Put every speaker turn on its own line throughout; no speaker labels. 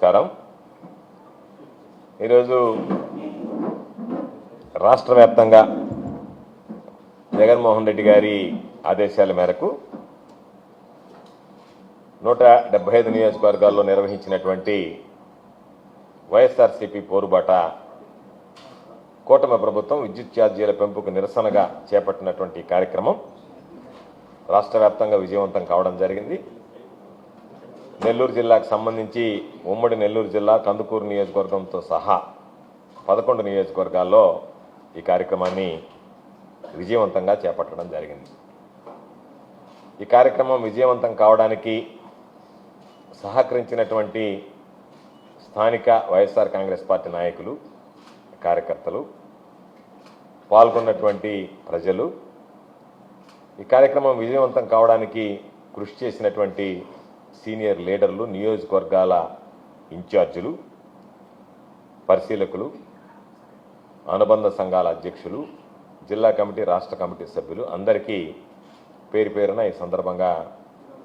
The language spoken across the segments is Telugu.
నమస్కారం. ఈరోజు రాష్ట్ర వ్యాప్తంగా జగన్మోహన్ రెడ్డి గారి ఆదేశాల మేరకు నూట డెబ్బై ఐదు నియోజకవర్గాల్లో నిర్వహించినటువంటి వైఎస్ఆర్సీపీ పోరుబాట కూటమి ప్రభుత్వం విద్యుత్ ఛార్జీల పెంపుకు నిరసనగా చేపట్టినటువంటి కార్యక్రమం రాష్ట్ర వ్యాప్తంగా విజయవంతం కావడం జరిగింది. నెల్లూరు జిల్లాకు సంబంధించి ఉమ్మడి నెల్లూరు జిల్లా కందుకూరు నియోజకవర్గంతో సహా పదకొండు నియోజకవర్గాల్లో ఈ కార్యక్రమాన్ని విజయవంతంగా చేపట్టడం జరిగింది. ఈ కార్యక్రమం విజయవంతం కావడానికి సహకరించినటువంటి స్థానిక వైఎస్ఆర్ కాంగ్రెస్ పార్టీ నాయకులు కార్యకర్తలు పాల్గొన్నటువంటి ప్రజలు ఈ కార్యక్రమం విజయవంతం కావడానికి కృషి చేసినటువంటి సీనియర్ లీడర్లు నియోజకవర్గాల ఇన్ఛార్జీలు పరిశీలకులు అనుబంధ సంఘాల అధ్యక్షులు జిల్లా కమిటీ రాష్ట్ర కమిటీ సభ్యులు అందరికీ పేరు పేరున ఈ సందర్భంగా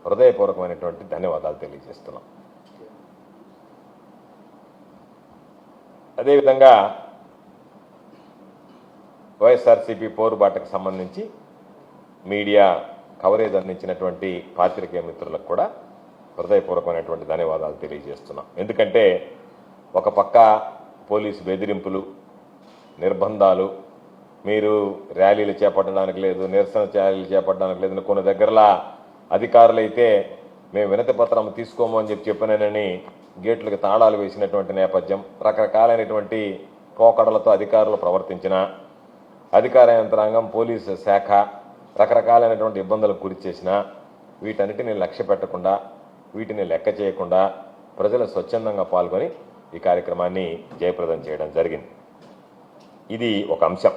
హృదయపూర్వకమైనటువంటి ధన్యవాదాలు తెలియజేస్తున్నాం. అదేవిధంగా వైఎస్ఆర్సీపీ పోరుబాటకు సంబంధించి మీడియా కవరేజ్ అందించినటువంటి పాత్రికేయ మిత్రులకు కూడా హృదయపూర్వకమైనటువంటి ధన్యవాదాలు తెలియజేస్తున్నాం. ఎందుకంటే ఒక పక్క పోలీసు బెదిరింపులు నిర్బంధాలు మీరు ర్యాలీలు చేపట్టడానికి లేదు నిరసన ర్యాలీలు చేపట్టడానికి లేదు కొన్ని దగ్గరలా అధికారులైతే మేము వినతి పత్రం తీసుకోము అని చెప్పి చెప్పినానని గేట్లకు తాళాలు వేసినటువంటి నేపథ్యం రకరకాలైనటువంటి పోకడలతో అధికారులు ప్రవర్తించిన అధికార యంత్రాంగం పోలీసు శాఖ రకరకాలైనటువంటి ఇబ్బందులకు గురి చేసిన వీటన్నిటిని లక్ష్య పెట్టకుండా వీటిని లెక్క చేయకుండా ప్రజలు స్వచ్ఛందంగా పాల్గొని ఈ కార్యక్రమాన్ని జయప్రదం చేయడం జరిగింది. ఇది ఒక అంశం.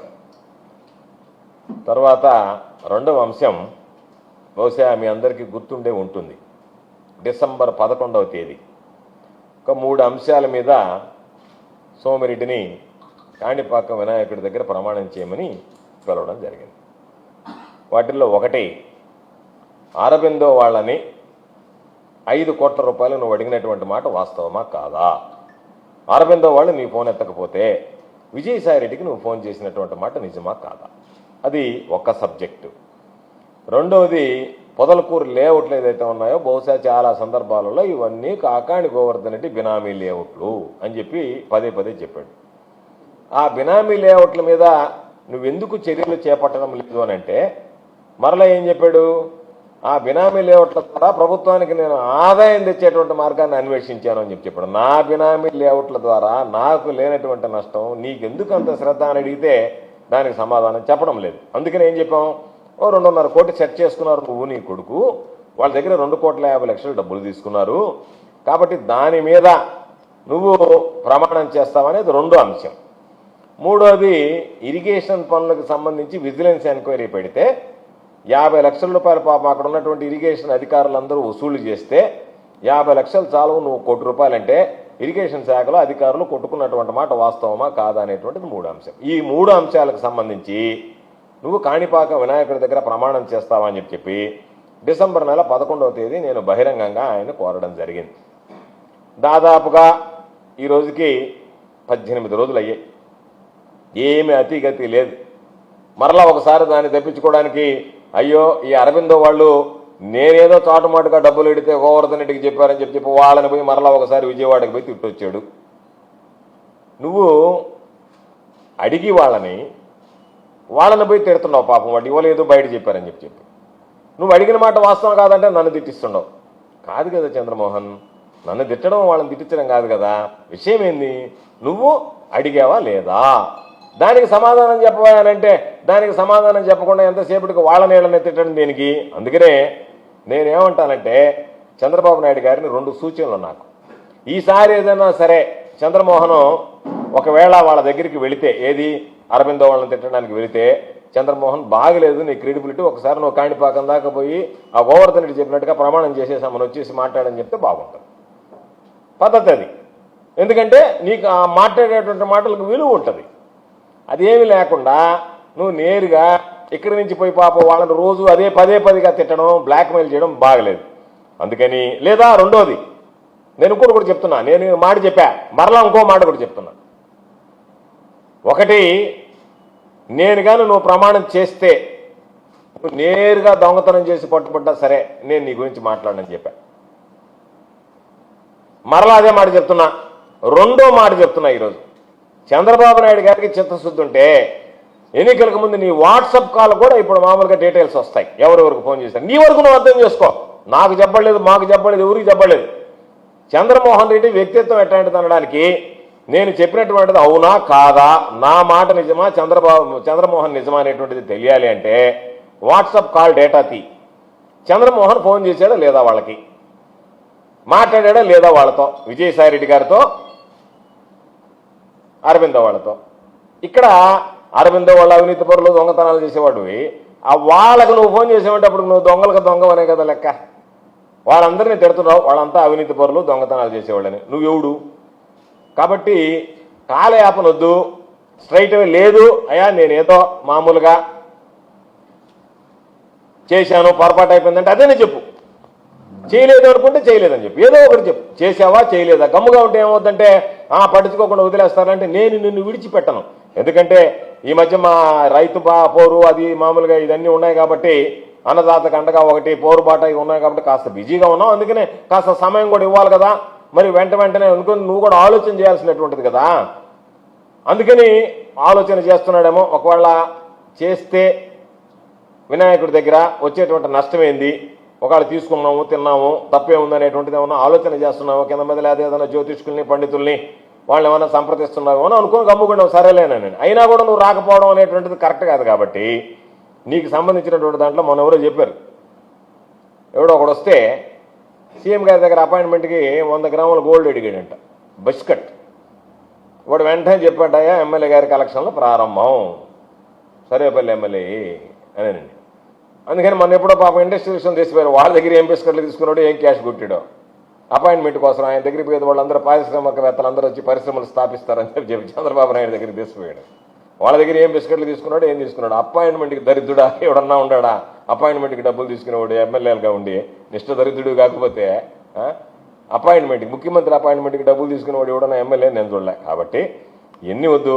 తర్వాత రెండవ అంశం బహుశా మీ అందరికీ గుర్తుండే ఉంటుంది. డిసెంబర్ పదకొండవ తేదీ. ఒక మూడు అంశాల మీద సోమిరెడ్డిని కాణిపాక వినాయకుడి దగ్గర ప్రమాణం చేయమని పిలవడం జరిగింది. వాటిల్లో ఒకటి అరబిందో వాళ్ళని ఐదు కోట్ల రూపాయలు నువ్వు అడిగినటువంటి మాట వాస్తవమా కాదా? అరవిందో వాళ్ళు నీ ఫోన్ ఎత్తకపోతే విజయసాయి రెడ్డికి నువ్వు ఫోన్ చేసినటువంటి మాట నిజమా కాదా? అది ఒక సబ్జెక్టు. రెండవది పొదలకూరు లేఅవుట్లు ఏదైతే ఉన్నాయో బహుశా చాలా సందర్భాలలో ఇవన్నీ కాకాణి గోవర్ధన్ రెడ్డి బినామీ లేఅవుట్లు అని చెప్పి పదే పదే చెప్పాడు. ఆ బినామీ లేఅవుట్ల మీద నువ్వెందుకు చర్యలు చేపట్టడం లేదు అని అంటే మరలా ఏం చెప్పాడు? ఆ బినామీ లేఅవుట్ల ద్వారా ప్రభుత్వానికి నేను ఆదాయం తెచ్చేటువంటి మార్గాన్ని అన్వేషించాను అని చెప్పి చెప్పాడు. నా బినామీ లేఅవుట్ల ద్వారా నాకు లేనటువంటి నష్టం నీకెందుకు అంత శ్రద్ధ అని అడిగితే దానికి సమాధానం చెప్పడం లేదు. అందుకని ఏం చెప్పాం? ఓ రెండున్నర కోటి సెట్ చేసుకున్నారు నువ్వు నీ కొడుకు. వాళ్ళ దగ్గర రెండు కోట్ల యాభై లక్షలు డబ్బులు తీసుకున్నారు. కాబట్టి దాని మీద నువ్వు ప్రమాణం చేస్తావనేది రెండో అంశం. మూడోది ఇరిగేషన్ పనులకు సంబంధించి విజిలెన్స్ ఎంక్వైరీ పెడితే యాభై లక్షల రూపాయల పాపం అక్కడ ఉన్నటువంటి ఇరిగేషన్ అధికారులందరూ వసూలు చేస్తే యాభై లక్షలు చాలు నువ్వు కోటి రూపాయలంటే ఇరిగేషన్ శాఖలో అధికారులు కొట్టుకున్నటువంటి మాట వాస్తవమా కాదా అనేటువంటిది మూడు అంశం ఈ మూడు అంశాలకు సంబంధించి నువ్వు కాణిపాక వినాయకుడి దగ్గర ప్రమాణం చేస్తావా అని చెప్పి చెప్పి డిసెంబర్ నెల పదకొండవ తేదీ నేను బహిరంగంగా ఆయన కోరడం జరిగింది. దాదాపుగా ఈ రోజుకి పద్దెనిమిది రోజులు అయ్యాయి. ఏమి అతిగతి లేదు. మరలా ఒకసారి దాన్ని తెప్పించుకోవడానికి అయ్యో ఈ అరవిందో వాళ్ళు నేనేదో చాటుమాటుగా డబ్బులు ఎడితే గోవర్ధన్ రెడ్డికి చెప్పారని చెప్పి చెప్పి వాళ్ళని పోయి మరలా ఒకసారి విజయవాడకి పోయి తిట్టొచ్చాడు. నువ్వు అడిగి వాళ్ళని వాళ్ళని పోయి తిడుతున్నావు పాపం వాడు ఇవ్వలేదు బయట చెప్పారని చెప్పి చెప్పి. నువ్వు అడిగిన మాట వాస్తవం కాదంటే నన్ను తిట్టిస్తుండవు కాదు కదా చంద్రమోహన్ నన్ను తిట్టడం వాళ్ళని తిట్టించడం కాదు కదా. విషయం ఏంది? నువ్వు అడిగావా లేదా? దానికి సమాధానం చెప్పబోయానంటే దానికి సమాధానం చెప్పకుండా ఎంతసేపటికి వాళ్ళ నీళ్ళని తిట్టడం దీనికి? అందుకనే నేనేమంటానంటే చంద్రబాబు నాయుడు గారిని రెండు సూచనలు నాకు. ఈసారి ఏదైనా సరే చంద్రమోహన్ ఒకవేళ వాళ్ళ దగ్గరికి వెళితే ఏది? అరవిందో వాళ్ళని తిట్టడానికి వెళితే చంద్రమోహన్ బాగలేదు నీ క్రెడిబిలిటీ ఒకసారి నువ్వు కాణిపాకం దాకా పోయి ఆ గోవర్ధన్ రెడ్డి చెప్పినట్టుగా ప్రమాణం చేసేసామని వచ్చేసి మాట్లాడని చెప్తే బాగుంటుంది. పద్ధతి అది. ఎందుకంటే నీకు ఆ మాట్లాడేటువంటి మాటలకు విలువ ఉంటుంది. అదేమి లేకుండా నువ్వు నేరుగా ఇక్కడి నుంచి పోయి పాప వాళ్ళని రోజు అదే పదే పదిగా తిట్టడం బ్లాక్మెయిల్ చేయడం బాగలేదు. అందుకని లేదా రెండోది నేను ఇంకోటి కూడా చెప్తున్నా నేను మాట చెప్పా మరలా ఇంకో మాట కూడా చెప్తున్నా. ఒకటి నేను కానీ నువ్వు ప్రమాణం చేస్తే నువ్వు నేరుగా దొంగతనం చేసి పట్టుబడ్డా సరే నేను నీ గురించి మాట్లాడనని చెప్పా. మరలా అదే మాట చెప్తున్నా రెండో మాట చెప్తున్నా ఈరోజు. చంద్రబాబు నాయుడు గారికి చిత్తశుద్ధి ఉంటే ఎన్నికలకు ముందు నీ వాట్సాప్ కాల్ కూడా ఇప్పుడు మామూలుగా డీటెయిల్స్ వస్తాయి. ఎవరెవరికి ఫోన్ చేశారు? నీ వరకు నువ్వు అర్థం చేసుకో. నాకు చెప్పలేదు మాకు చెప్పలేదు ఎవరికి చెప్పలేదు. చంద్రమోహన్ రెడ్డి వ్యక్తిత్వం ఎట్లాంటిది అనడానికి నేను చెప్పినటువంటిది అవునా కాదా? నా మాట నిజమా? చంద్రబాబు చంద్రమోహన్ నిజమా అనేటువంటిది తెలియాలి అంటే వాట్సాప్ కాల్ డేటా తీ. చంద్రమోహన్ ఫోన్ చేశాడా లేదా వాళ్ళకి? మాట్లాడా లేదా వాళ్ళతో? విజయసాయి రెడ్డి గారితో? అరవింద వాళ్ళతో ఇక్కడ అరవింద వాళ్ళ అవినీతి పరులు దొంగతనాలు చేసేవాడివి. ఆ వాళ్ళకు నువ్వు ఫోన్ చేసేవాటప్పుడు నువ్వు దొంగలకు దొంగవనే కదా లెక్క. వాళ్ళందరినీ తిడుతున్నావు వాళ్ళంతా అవినీతి పరులు దొంగతనాలు చేసేవాళ్ళని. నువ్వు ఎవడు? కాబట్టి కాలయాపనొద్దు స్ట్రైట్ అవే లేదు. అయ్యా నేనేదో మామూలుగా చేశాను పొరపాటు అయిపోయిందంటే అదేనే చెప్పు. చేయలేదు అనుకుంటే చేయలేదని చెప్పు. ఏదో ఒకటి చెప్పు. చేసావా చేయలేదా? గమ్ముగా ఉంటే ఏమవుతుందంటే ఆ పట్టించుకోకుండా వదిలేస్తారంటే నేను నిన్ను విడిచిపెట్టను. ఎందుకంటే ఈ మధ్య మా రైతు పోరు అది మామూలుగా ఇవన్నీ ఉన్నాయి కాబట్టి అన్నదాతకు అండగా ఒకటి పోరు బాట ఇవి ఉన్నాయి కాబట్టి కాస్త బిజీగా ఉన్నాం అందుకనే కాస్త సమయం కూడా ఇవ్వాలి కదా. మరి వెంట వెంటనే అనుకుని నువ్వు కూడా ఆలోచన చేయాల్సినటువంటిది కదా. అందుకని ఆలోచన చేస్తున్నాడేమో ఒకవేళ చేస్తే వినాయకుడి దగ్గర వచ్చేటువంటి నష్టం ఏంది? ఒకవేళ తీసుకున్నాము తిన్నాము తప్పే ఉందనేటువంటిది ఏమన్నా ఆలోచన చేస్తున్నాము కింద మీద లేదా ఏదైనా జ్యోతిష్కుల్ని పండితుల్ని వాళ్ళు ఏమైనా సంప్రదిస్తున్నావు? అని అనుకుని గమ్ముకున్నావు సరేలేనా నేను. అయినా కూడా నువ్వు రాకపోవడం అనేటువంటిది కరెక్ట్ కాదు కాబట్టి నీకు సంబంధించినటువంటి దాంట్లో మన ఎవరో చెప్పారు. ఎవడో ఒకడు వస్తే సీఎం గారి దగ్గర అపాయింట్మెంట్కి వంద గ్రాముల గోల్డ్ అడిగాడంట. బిస్కట్. వాడు వెంటనే చెప్పాడయ్యా ఎమ్మెల్యే గారి కలెక్షన్లో ప్రారంభం. సరేపల్లి ఎమ్మెల్యే. అదేనండి అందుకని మన ఎప్పుడో పాపం ఇండస్ట్రియలిస్ట్ తీసిపోయారు వాళ్ళ దగ్గర ఏం బిస్కెట్లు తీసుకున్నాడు ఏం క్యాష్ కొట్టాడో. అపాయింట్మెంట్ కోసం ఆయన దగ్గరికి పోయేది వాళ్ళందరూ పారిశ్రామికవేత్తలు అందరూ వచ్చి పరిశ్రమలు స్థాపిస్తారని చెప్పి చెప్పి చంద్రబాబు నాయుడు దగ్గర తీసుకుపోయాడు. వాళ్ళ దగ్గర ఏం బిస్కెట్లు తీసుకున్నాడు ఏం తీసుకున్నాడు. అపాయింట్మెంట్కి దరిద్రుడా ఎవడన్నా ఉండడా? అపాయింట్మెంట్కి డబ్బులు తీసుకునేవాడు ఎమ్మెల్యేలుగా ఉండి నిష్ట దరిద్రుడు కాకపోతే అపాయింట్మెంట్కి ముఖ్యమంత్రి అపాయింట్మెంట్కి డబ్బులు తీసుకునేవాడు ఎవడన్నా ఎమ్మెల్యే నేను చూడలే. కాబట్టి ఎన్ని వద్దు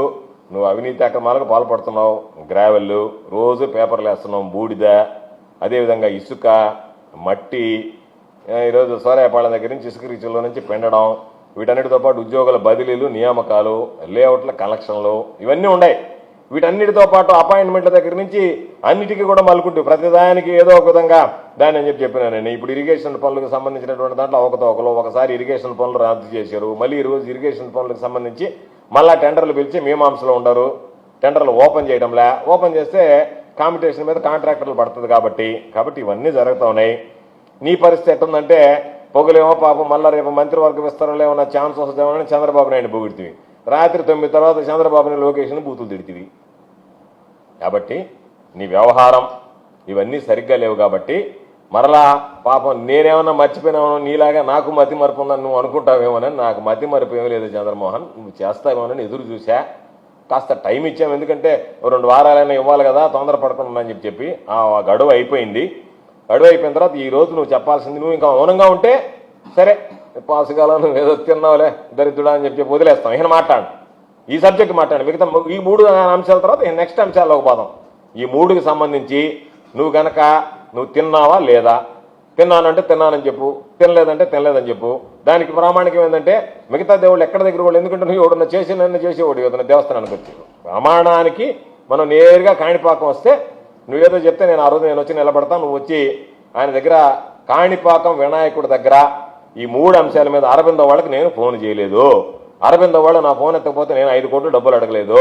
నువ్వు అవినీతి అక్రమాలకు పాల్పడుతున్నావు గ్రావెల్ రోజు పేపర్లు వేస్తున్నావు బూడిద అదేవిధంగా ఇసుక మట్టి ఈరోజు సోరాయపాళెం దగ్గర నుంచి ఇసుక రీచుల్లో నుంచి పెండడం వీటన్నిటితో పాటు ఉద్యోగుల బదిలీలు నియామకాలు లేఅవుట్ల కలెక్షన్లు ఇవన్నీ ఉన్నాయి వీటన్నిటితో పాటు అపాయింట్మెంట్ల దగ్గర నుంచి అన్నిటికీ కూడా మలుకుంటూ ప్రతిదానికి ఏదో ఒక విధంగా దాన్ని అని చెప్పి చెప్పినా నేను. ఇప్పుడు ఇరిగేషన్ పనులకు సంబంధించినటువంటి దాంట్లో ఒకతోకలు ఒకసారి ఇరిగేషన్ పనులు రద్దు చేశారు. మళ్ళీ ఈరోజు రోజు ఇరిగేషన్ పనులకు సంబంధించి మళ్ళా టెండర్లు పిలిచి మీమాంసలో ఉండరు. టెండర్లు ఓపెన్ చేయడంలే ఓపెన్ చేస్తే కాంపిటీషన్ మీద కాంట్రాక్టర్లు పడుతుంది కాబట్టి కాబట్టి ఇవన్నీ జరుగుతూ ఉన్నాయి. నీ పరిస్థితి ఎట్టుందంటే పొగలేమో పాపం మళ్ళా రేపు మంత్రివర్గ విస్తరణలో ఏమైనా ఛాన్స్ వస్తుందేమో అని చంద్రబాబు నాయుడు పోగొడితివి. రాత్రి తొమ్మిది తర్వాత చంద్రబాబు నాయుడు లొకేషన్ బూతులు తిడితివి. కాబట్టి నీ వ్యవహారం ఇవన్నీ సరిగ్గా లేవు కాబట్టి మరలా పాపం నేనేమన్నా మర్చిపోయినామో నీలాగా నాకు మతి మరపు ఉందని నువ్వు అనుకుంటావేమోనని నాకు మతి మరపు ఏమీ లేదు చంద్రమోహన్. నువ్వు చేస్తావేమోనని ఎదురు చూసా కాస్త టైం ఇచ్చాము ఎందుకంటే రెండు వారాలైనా ఇవ్వాలి కదా తొందర పడకుండా అని చెప్పి చెప్పి ఆ గడువు అయిపోయింది. గడువు అయిపోయిన తర్వాత ఈ రోజు నువ్వు చెప్పాల్సింది నువ్వు ఇంకా మౌనంగా ఉంటే సరే పాసుగాల నువ్వు ఏదో తిన్నావులే దరిద్రుడా అని చెప్పి చెప్పి వదిలేస్తాం. ఈయన మాట్లాడు. ఈ సబ్జెక్ట్ మాట్లాడు. మిగతా ఈ మూడు అంశాల తర్వాత నెక్స్ట్ అంశాల్లోకి పోదాం. ఈ మూడుకి సంబంధించి నువ్వు గనక నువ్వు తిన్నావా లేదా? తిన్నానంటే తిన్నానని చెప్పు. తినలేదంటే తినలేదని చెప్పు. దానికి ప్రామాణికం ఏంటంటే మిగతా దేవుళ్ళు ఎక్కడ దగ్గర వాళ్ళు? ఎందుకంటే నువ్వు ఎవడన్నా చేసి నన్ను చేసేవాడు ఏదైనా దేవస్థానానికి వచ్చి ప్రమాణానికి మనం నేరుగా కాణిపాకం వస్తే నువ్వేదో చెప్తే నేను ఆ రోజు నేను వచ్చి నిలబడతాను నువ్వు వచ్చి ఆయన దగ్గర కాణిపాకం వినాయకుడి దగ్గర ఈ మూడు అంశాల మీద అరవింద వాళ్ళకి నేను ఫోన్ చేయలేదు. అరవింద వాళ్ళు నా ఫోన్ ఎత్తకపోతే నేను ఐదు కోట్లు డబ్బులు అడగలేదు.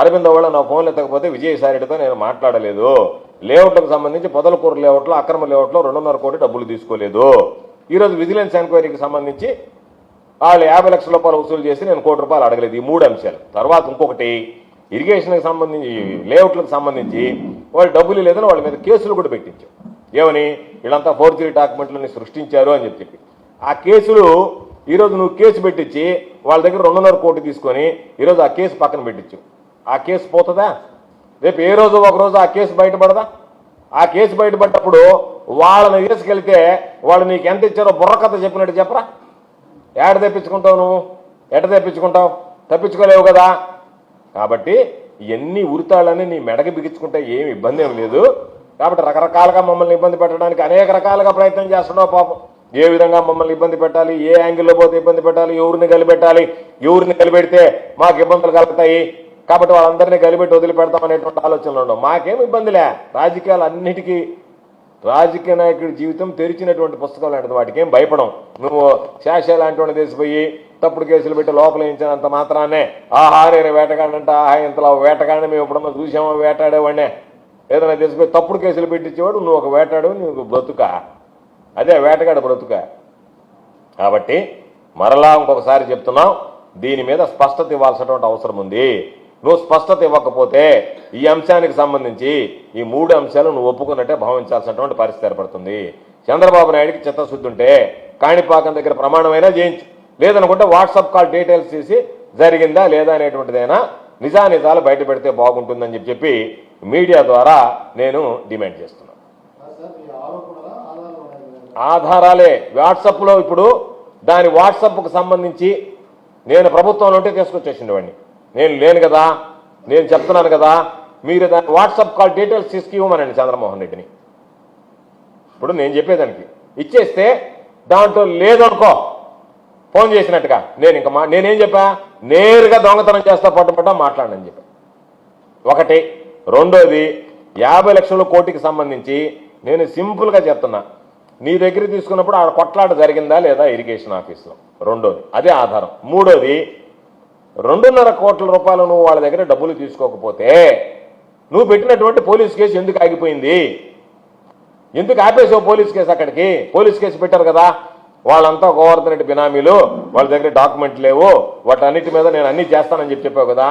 అరవింద వాళ్ళు నా ఫోన్ ఎత్తకపోతే విజయసాయిరెడ్డితో నేను మాట్లాడలేదు. లేఅవుట్లకు సంబంధించి పొదలకూరు లేఅవుట్లో అక్రమ లేఅవుట్లో రెండున్నర కోటి డబ్బులు తీసుకోలేదు. ఈరోజు విజిలెన్స్ ఎంక్వైరీకి సంబంధించి వాళ్ళు యాభై లక్షల రూపాయలు వసూలు చేసి నేను కోటి రూపాయలు అడగలేదు ఈ మూడు అంశాలు. తర్వాత ఇంకొకటి ఇరిగేషన్కి సంబంధించి లేఅవుట్లకు సంబంధించి వాళ్ళు డబ్బులు లేదని వాళ్ళ మీద కేసులు కూడా పెట్టించాం. ఏమని? వీళ్ళంతా ఫోర్జరీ డాక్యుమెంట్లని సృష్టించారు అని చెప్పి చెప్పి. ఆ కేసులు ఈరోజు నువ్వు కేసు పెట్టించి వాళ్ళ దగ్గర రెండున్నర కోటి తీసుకొని ఈరోజు ఆ కేసు పక్కన పెట్టించు ఆ కేసు పోతుందా? రేపు ఏ రోజు ఒక రోజు ఆ కేసు బయటపడదా? ఆ కేసు బయటపడ్డప్పుడు వాళ్ళని తీసుకెళ్తే వాళ్ళు నీకు ఎంత ఇచ్చారో బుర్రకథ చెప్పినట్టు చెప్పరా? ఏడ తెప్పించుకుంటావు నువ్వు? ఎట తెప్పించుకుంటావు? తప్పించుకోలేవు కదా? కాబట్టి ఇవన్నీ ఉరితాళ్ళని నీ మెడకి బిగించుకుంటే ఏమి ఇబ్బంది ఏం లేదు. కాబట్టి రకరకాలుగా మమ్మల్ని ఇబ్బంది పెట్టడానికి అనేక రకాలుగా ప్రయత్నం చేస్తున్నావు పాపం. ఏ విధంగా మమ్మల్ని ఇబ్బంది పెట్టాలి? ఏ యాంగిల్లో పోతే ఇబ్బంది పెట్టాలి? ఎవరిని కలిపెట్టాలి? ఎవరిని కలిపెడితే మాకు ఇబ్బందులు కలుగుతాయి? కాబట్టి వాళ్ళందరినీ కలిపెట్టి వదిలిపెడతాం అనేటువంటి ఆలోచనలు ఉండవు మాకేం ఇబ్బందిలే. రాజకీయాలు అన్నిటికీ రాజకీయ నాయకుడి జీవితం తెరిచినటువంటి పుస్తకం లాంటిది. వాటికి ఏం భయపడం. నువ్వు శాష లాంటి తీసిపోయి తప్పుడు కేసులు పెట్టి లోపల వేయించినంత మాత్రాన్నే ఆహా నేను వేటగాడంటే ఆహా ఇంతలో వేటగాడిని మేము ఎప్పుడన్నా చూసామో? వేటాడేవాడినే. ఏదైనా తెలిసిపోయి తప్పుడు కేసులు పెట్టించేవాడు నువ్వు ఒక వేటాడు నువ్వు బ్రతుక. అదే వేటగాడు బ్రతుక. కాబట్టి మరలా ఇంకొకసారి చెప్తున్నాం దీని మీద స్పష్టత ఇవ్వాల్సినటువంటి అవసరం ఉంది. నువ్వు స్పష్టత ఇవ్వకపోతే ఈ అంశానికి సంబంధించి ఈ మూడు అంశాలు నువ్వు ఒప్పుకున్నట్టే భావించాల్సినటువంటి పరిస్థితి ఏర్పడుతుంది. చంద్రబాబు నాయుడికి చిత్తశుద్ధి ఉంటే కాణిపాకం దగ్గర ప్రమాణమైనా చేయించు. లేదనుకుంటే వాట్సాప్ కాల్ డీటెయిల్స్ తీసి జరిగిందా లేదా అనేటువంటిదైనా నిజానిజాలు బయట పెడితే బాగుంటుందని చెప్పి చెప్పి మీడియా ద్వారా నేను డిమాండ్ చేస్తున్నాను
సార్ ఈ ఆరోపణల ఆధారాలు ఉన్నాయి కదా.
ఆధారాలే వాట్సాప్లో ఇప్పుడు దాని వాట్సాప్కు సంబంధించి నేను ప్రభుత్వంలో ఉంటే తీసుకొచ్చేసిండు వాడిని. నేను లేను కదా నేను చెప్తున్నాను కదా మీరు దాని వాట్సాప్ కాల్ డీటెయిల్స్ తీసుకు ఇవ్వమనండి చంద్రమోహన్ రెడ్డిని. ఇప్పుడు నేను చెప్పేదానికి. ఇచ్చేస్తే దాంట్లో లేదనుకో ఫోన్ చేసినట్టుగా నేను ఇంకా మా నేనేం చెప్పా? నేరుగా దొంగతనం చేస్తా ఫోటో పట్ట మాట్లాడని చెప్పా. ఒకటి. రెండోది యాభై లక్షల కోటికి సంబంధించి నేను సింపుల్గా చెప్తున్నా. నీ దగ్గర తీసుకున్నప్పుడు ఆడ కొట్లాట జరిగిందా లేదా ఇరిగేషన్ ఆఫీస్లో రెండోది అదే ఆధారం. మూడోది రెండున్నర కోట్ల రూపాయలు నువ్వు వాళ్ళ దగ్గర డబ్బులు తీసుకోకపోతే నువ్వు పెట్టినటువంటి పోలీస్ కేసు ఎందుకు ఆగిపోయింది? ఎందుకు ఆపేసావు పోలీస్ కేసు అక్కడికి? పోలీస్ కేసు పెట్టారు కదా. వాళ్ళంతా గోవర్ధన్ రెడ్డి బినామీలు వాళ్ళ దగ్గర డాక్యుమెంట్ లేవు. వాటన్నిటి మీద నేను అన్ని చేస్తానని చెప్పి చెప్పావు కదా.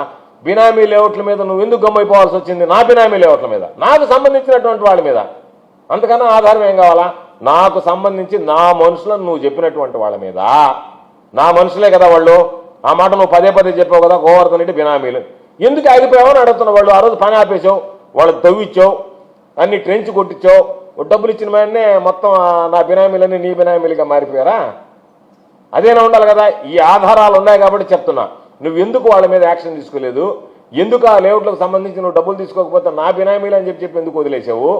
బినామీ లేఅవుట్ల మీద నువ్వు ఎందుకు గమ్మైపోవాల్సి వచ్చింది? నా బినామీ లేఅవుట్ల మీద. నాకు సంబంధించినటువంటి వాళ్ళ మీద. అంతకన్నా ఆధారం ఏం కావాలా? నాకు సంబంధించి నా మనుషులను నువ్వు చెప్పినటువంటి వాళ్ళ మీద. నా మనుషులే కదా వాళ్ళు. ఆ మాట నువ్వు పదే పదే చెప్పావు కదా గోవర్ధన్ రెడ్డి బినామీలు. ఎందుకు ఆగిపోయావు అని అడుగుతున్న వాళ్ళు? ఆ రోజు పని ఆపేసావు వాళ్ళకి తవ్విచ్చావు అన్ని ట్రెంచ్ కొట్టించావు ఓ డబ్బులు ఇచ్చిన వెంటనే మొత్తం నా బినామీలన్నీ నీ బినామీలుగా మారిపోయారా? అదేనా ఉండాలి కదా? ఈ ఆధారాలు ఉన్నాయి కాబట్టి చెప్తున్నా. నువ్వు ఎందుకు వాళ్ళ మీద యాక్షన్ తీసుకోలేదు? ఎందుకు ఆ లేఅవుట్లకు సంబంధించి నువ్వు డబ్బులు తీసుకోకపోతే నా బినామీలు అని చెప్పి చెప్పి ఎందుకు వదిలేసావు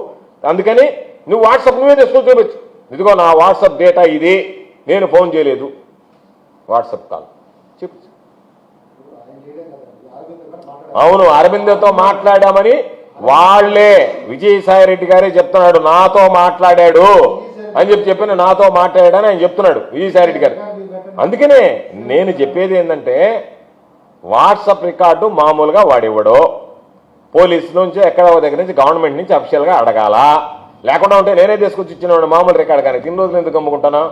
అందుకని నువ్వు వాట్సాప్ నువ్వే తెచ్చుకొని చూపించు ఇదిగో నా వాట్సాప్ డేటా ఇది నేను ఫోన్ చేయలేదు. WhatsApp call. చెప్పు. అవును అరవిందతో మాట్లాడామని వాళ్ళే విజయసాయి రెడ్డి గారే చెప్తున్నాడు నాతో మాట్లాడాడు అని చెప్పి చెప్పిన నాతో మాట్లాడాడని ఆయన చెప్తున్నాడు విజయసాయి రెడ్డి గారు. అందుకనే నేను చెప్పేది ఏంటంటే వాట్సాప్ రికార్డు మామూలుగా వాడివ్వడు. పోలీసు నుంచి ఎక్కడ దగ్గర నుంచి గవర్నమెంట్ నుంచి అఫీషియల్గా అడగాల. లేకుండా ఉంటే నేనే తీసుకొచ్చి ఇచ్చినవాడు మామూలు రికార్డు కానీ తిన్న రోజులు ఎందుకు అమ్ముకుంటానా?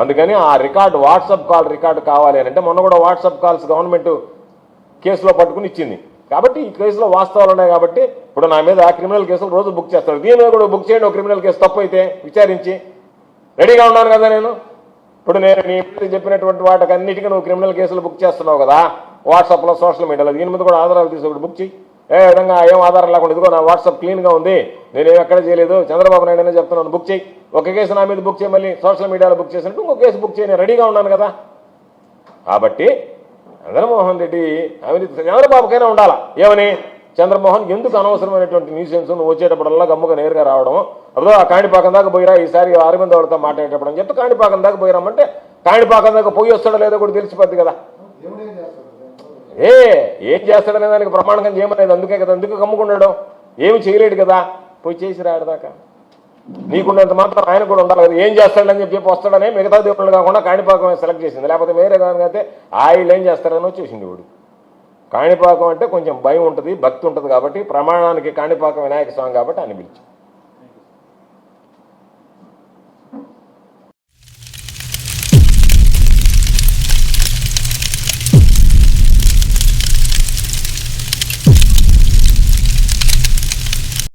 అందుకని ఆ రికార్డు వాట్సాప్ కాల్ రికార్డు కావాలి అని అంటే మొన్న కూడా వాట్సాప్ కాల్స్ గవర్నమెంట్ కేసులో పట్టుకుని ఇచ్చింది. కాబట్టి ఈ కేసులో వాస్తవాలు ఉన్నాయి కాబట్టి ఇప్పుడు నా మీద ఆ క్రిమినల్ కేసులు రోజు బుక్ చేస్తాడు. దీని మీద కూడా బుక్ చేయండి ఒక క్రిమినల్ కేసు తప్పు అయితే విచారించి. రెడీగా ఉన్నాను కదా నేను? ఇప్పుడు నేను నీ చెప్పినటువంటి వాటికి అన్నిటికీ నువ్వు క్రిమినల్ కేసులు బుక్ చేస్తున్నావు కదా? వాట్సాప్లో సోషల్ మీడియాలో దీని మీద కూడా ఆధారాలు తీసుకుని బుక్ చేయి ఏ విధంగా ఏం ఆధారం లేకుండా ఇదిగో నా వాట్సాప్ క్లీన్గా ఉంది నేనేం ఎక్కడ చేయలేదు చంద్రబాబు నాయుడు చెప్తున్నాను బుక్ చేయి. ఒక కేసు నా మీద బుక్ చేయి మళ్ళీ సోషల్ మీడియాలో బుక్ చేసినట్టు ఇంకో కేసు బుక్ చేయి నేను రెడీగా ఉన్నాను కదా. కాబట్టి చంద్రమోహన్ రెడ్డి అవినీతి చంద్రబాబుకైనా ఉండాలా? ఏమని? చంద్రమోహన్ ఎందుకు అనవసరమైనటువంటి న్యూసెన్స్ నువ్వు వచ్చేటప్పుడల్లా గమ్ముగా నేరుగా రావడం? అదో ఆ కాణిపాకం దాకా పోయిరా ఈసారి అరవింద్ వాళ్ళతో మాట్లాడేటప్పుడు అని చెప్పి కాణిపాకం దాకా పోయిరామంటే కాణిపాకం దాకా పోయి వస్తాడో లేదో కూడా తెలిసిపోద్ది కదా.
ఏ
ఏం చేస్తాడనే దానికి ప్రమాణకం చేయమనేది అందుకే కదా ఎందుకు కమ్ముకున్నాడు. ఏమి చేయలేడు కదా. పోయి చేసి రాడు దాకా నీకున్నంత మాత్రం ఆయన కూడా ఉండాలి కదా. ఏం చేస్తాడని చెప్పి చెప్పి వస్తాడని మిగతా దేవుళ్ళు కాకుండా కాణిపాకం సెలెక్ట్ చేసింది. లేకపోతే వేరే కానీ అయితే ఏం చేస్తాడని వచ్చేసింది వాడు. కాణిపాకం అంటే కొంచెం భయం ఉంటుంది భక్తి ఉంటుంది కాబట్టి ప్రమాణానికి కాణిపాకం వినాయక స్వామి కాబట్టి అని పిలిచి